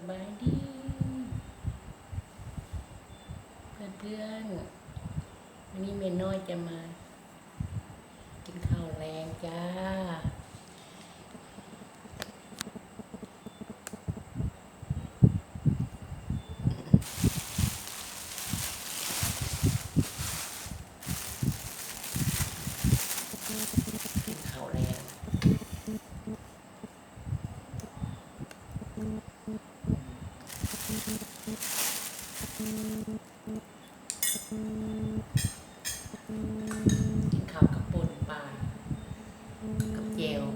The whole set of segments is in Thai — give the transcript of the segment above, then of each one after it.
สบายดี เพื่อนเพื่อนๆวันนี้เมน้อยจะมา กินข้าวแรงจ้า กินข้าวแรงกินข้าวกับป่นปลา กั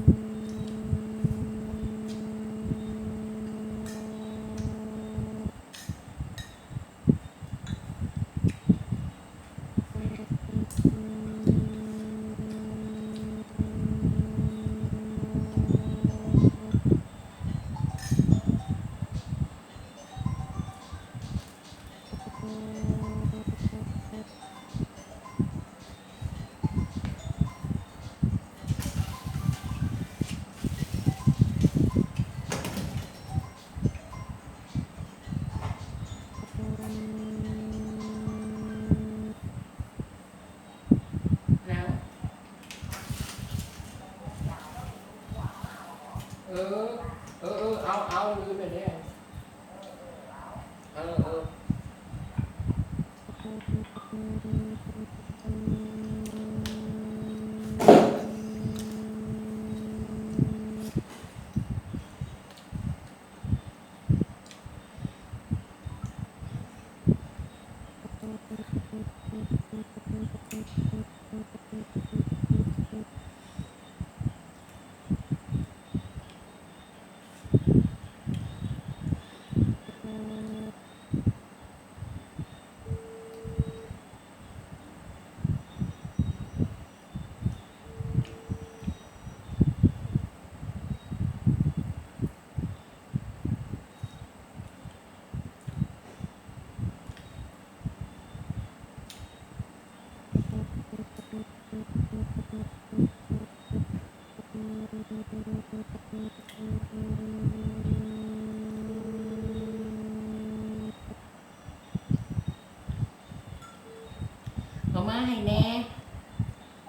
มาให้แน่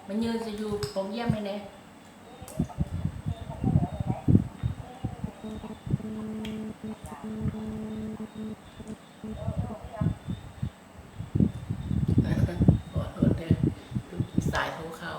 มันยืนจะอยู่ผมเยี่ยมให้แน่ขอโทษเด้อลูกสายเขาเข้า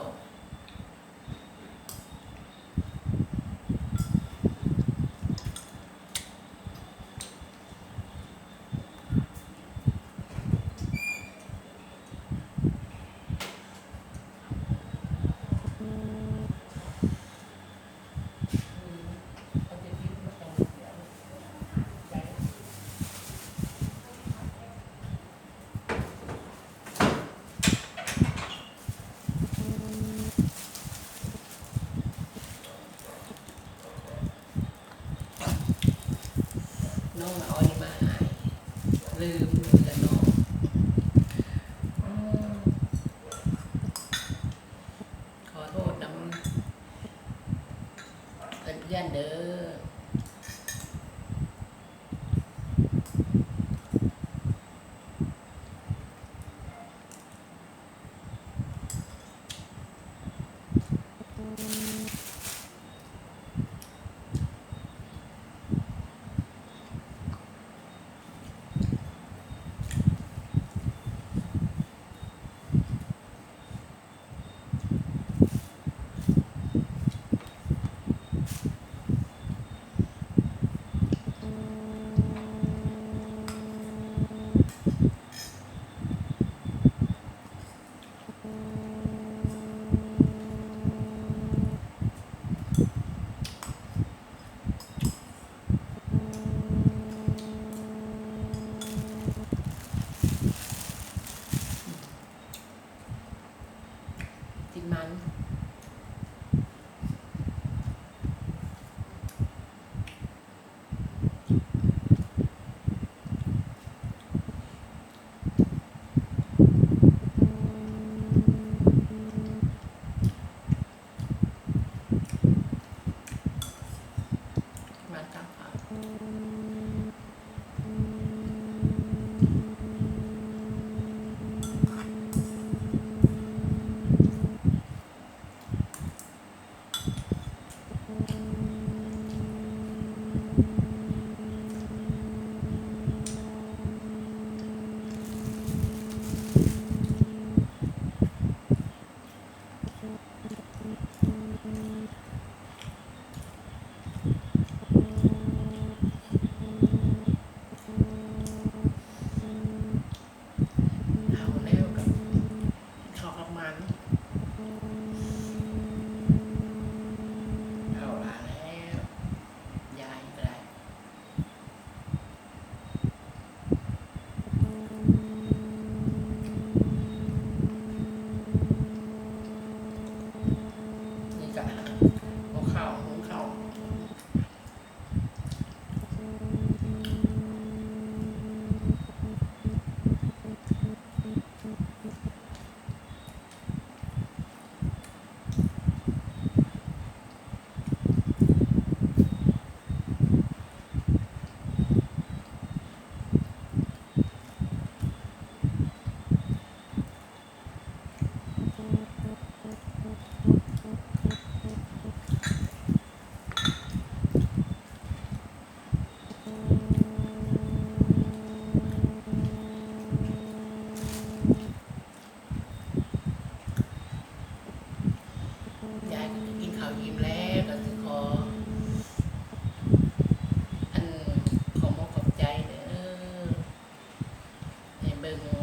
น้องเอาอันนี้มาใหายลืม Mm-hmm. vemos